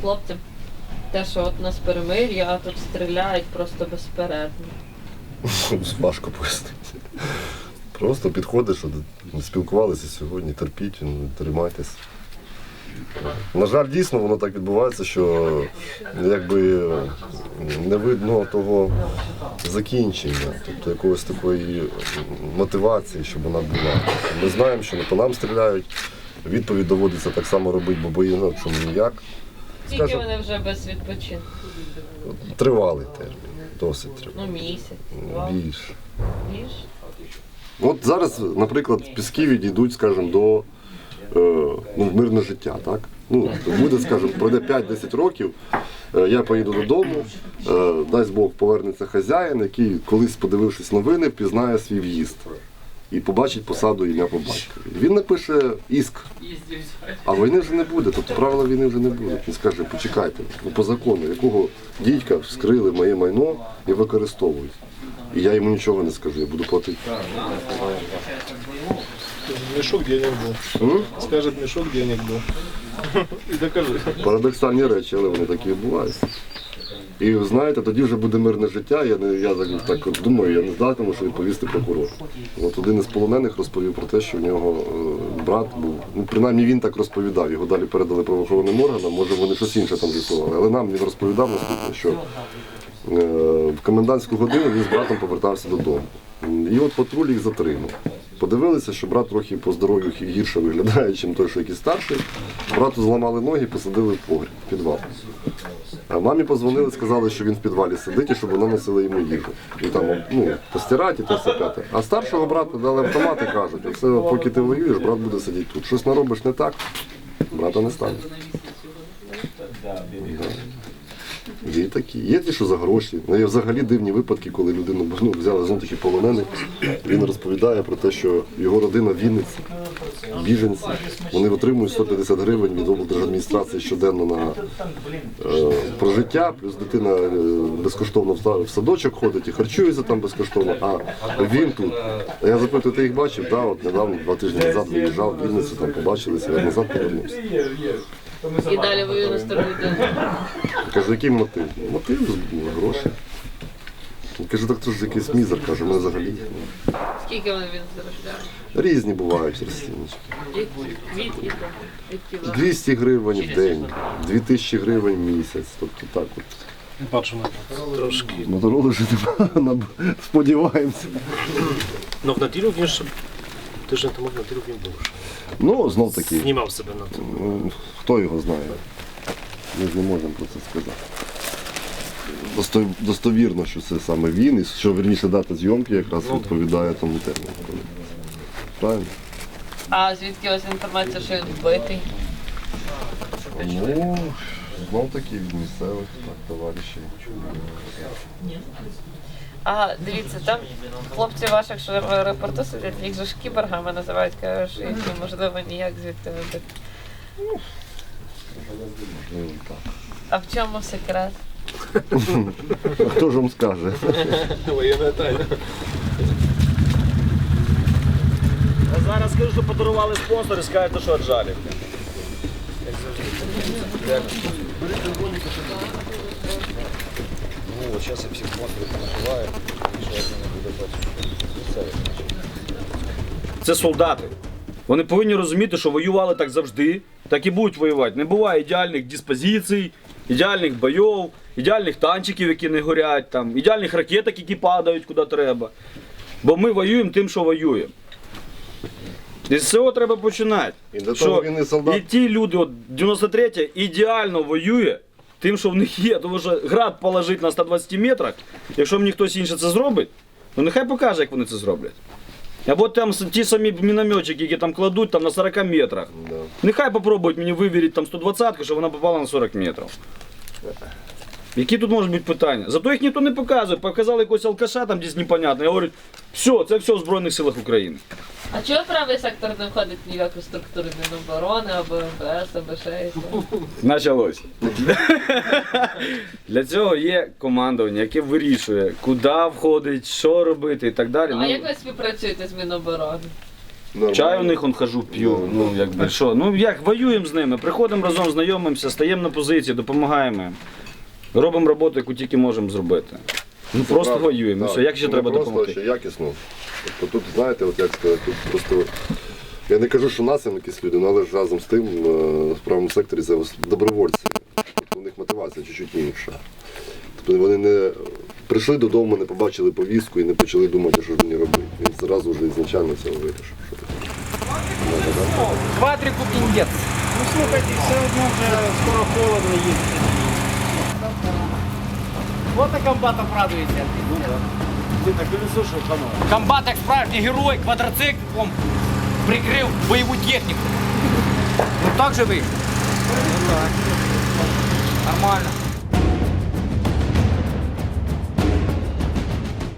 хлопцям те, що от нас перемир'я, а тут стріляють просто безперервно. Важко пояснити. Просто підходиш, спілкувалися сьогодні, терпіть, ну, тримайтесь. На жаль, дійсно воно так відбувається, що якби не видно того закінчення, тобто якоїсь такої мотивації, щоб вона була. Ми знаємо, що по нам стріляють. Відповідь доводиться так само робити, бо боїно, чому ніяк. Скільки вони вже без відпочинку? Тривалий термін, досить тривалий. Ну, місяць, Більше. більше. От зараз, наприклад, піски відійдуть, скажімо, до е, ну, мирне життя, так? Ну, буде, скажімо, пройде 5-10 років, е, я поїду додому, е, дасть Бог повернеться хазяїн, який, колись подивившись новини, пізнає свій в'їзд і побачить посаду ім'я по батькові. Він напише іск. А війни вже не буде, тобто правила війни вже не буде. Він скаже, почекайте, ну, по закону, якого дідька вскрили моє майно і використовують. І я йому нічого не скажу, я буду платити. Мешок денег был. М? Скажет, мешок денег был. И докажи. Парадоксальні речі, але вони такі відбуваються. І знаєте, тоді вже буде мирне життя. Я не я так, думаю, я не здатиму, що відповісти прокурор. От один із полонених розповів про те, що в нього е, брат був. Ну, принаймні він так розповідав. Його далі передали правоохоронним органам. Може вони щось інше там з'ясували. Але нам він розповідав наступне, що е, в комендантську годину він з братом повертався додому. І от патруль їх затримав. Подивилися, що брат трохи по здоров'ю гірше виглядає, ніж той, що якийсь старший. Брату зламали ноги, посадили в погріб, в підвал. А мамі позвонили, сказали, що він в підвалі сидить і щоб вона носила йому їжу. І там ну, постирати і те все п'яте. А старшого брата дали автомат і кажуть, оце поки ти воюєш, брат буде сидіти тут. Щось наробиш не так, брата не стане. Є такі. Є ті, що за гроші. Ну, є взагалі дивні випадки, коли людину ну, взяли знову таки полонених. Він розповідає про те, що його родина Вінниці, біженці, вони отримують 150 гривень від облдержадміністрації щоденно на е, прожиття, плюс дитина е, безкоштовно в садочок ходить і харчується там безкоштовно. А він тут. Я запитую, ти їх бачив? Да, от недавно, два тижні назад виїжджав в Вінницю, там побачилися, я назад повернувся. І далі воює на людини. Кажу, який мотив? Мотив ну, гроші. Він Каже, так це ж якийсь мізер, каже, ми взагалі. Скільки вони він заробляє? Різні бувають розціночки. Від і до. 200 гривень в день, 2000 гривень в місяць. Тобто так от. Patrzę na to. Troszkę. Вже сподіваємося. No w Nati również, tydzień temu w Nati również był. Ну, знов таки, Знімав себе на tym. ну, хто його знає. Ми ж не можемо про це сказати. Досто- Достовірно, що це саме він, і що верніше дата зйомки якраз відповідає тому терміну. Правильно? А звідки у вас інформація, що він вбитий? Ну, знов таки від місцевих так, товаришів. А дивіться, там хлопці ваших, що в аеропорту сидять, їх же ж кіборгами називають, кажуть, що їх неможливо ніяк звідти вибити. Можливо, так. А в чому секрет? Хто ж вам скаже? Воєнна тайна. А зараз скажу, що подарували спонсори, скажете, що отжали. Ну, от зараз я всіх спонсорів понакриваю, і що одне не буде бачити. Це солдати. Вони повинні розуміти, що воювали так завжди, так і будуть воювати. Не буває ідеальних диспозицій, ідеальних бойов, ідеальних танчиків, які не горять, там, ідеальних ракеток, які падають куди треба. Бо ми воюємо тим, що воюємо. І з цього треба починати. І Що того він і солдат. І ті люди, от 93 ідеально воює тим, що в них є. Тому що град положить на 120 метрах, якщо мені хтось інше це зробить, то нехай покаже, як вони це зроблять. Або там те ті самі мінометчики, які там кладуть там, на 40 метрах. Да. Нехай попробують мені вивірити там 120-ку, щоб вона попала на 40 метрів. Які тут можуть бути питання? Зато їх ніхто не показує. Показали якогось алкаша там десь непонятно. Я говорю, все, це все в Збройних силах України. А чого правий сектор не входить в яку структуру Міноборони або МВС, або ще якось? Началось. Для цього є командування, яке вирішує, куди входить, що робити і так далі. А Ну, як ви співпрацюєте з Міноборони? Нормально. Чай у них он хожу, п'ю. Ну якби що. Ну як воюємо з ними, приходимо разом, знайомимося, стаємо на позиції, допомагаємо. їм. Робимо роботу, яку тільки можемо зробити. Ну Це просто правда. воюємо. Так. все, як ще треба просто, допомогти? ще якісно. Тобто тут, знаєте, от як сказати, тут просто. Я не кажу, що нас якісь люди, ну, але ж разом з тим е, в правому секторі це ос- добровольці. Тобто у них мотивація чуть-чуть інша. Тобто вони не прийшли додому, не побачили повістку і не почали думати, що ж мені робити. Він зразу вже ізначально це вирішив. Що таке. Квадрику піндець. Ну слухайте, все одно вже скоро холодно їздити. Робота комбата радується. Ну так. Ти колесо шовханув. Комбат, як справжній герой, квадроциклом прикрив бойову техніку. Ну так же вийшло. Нормально.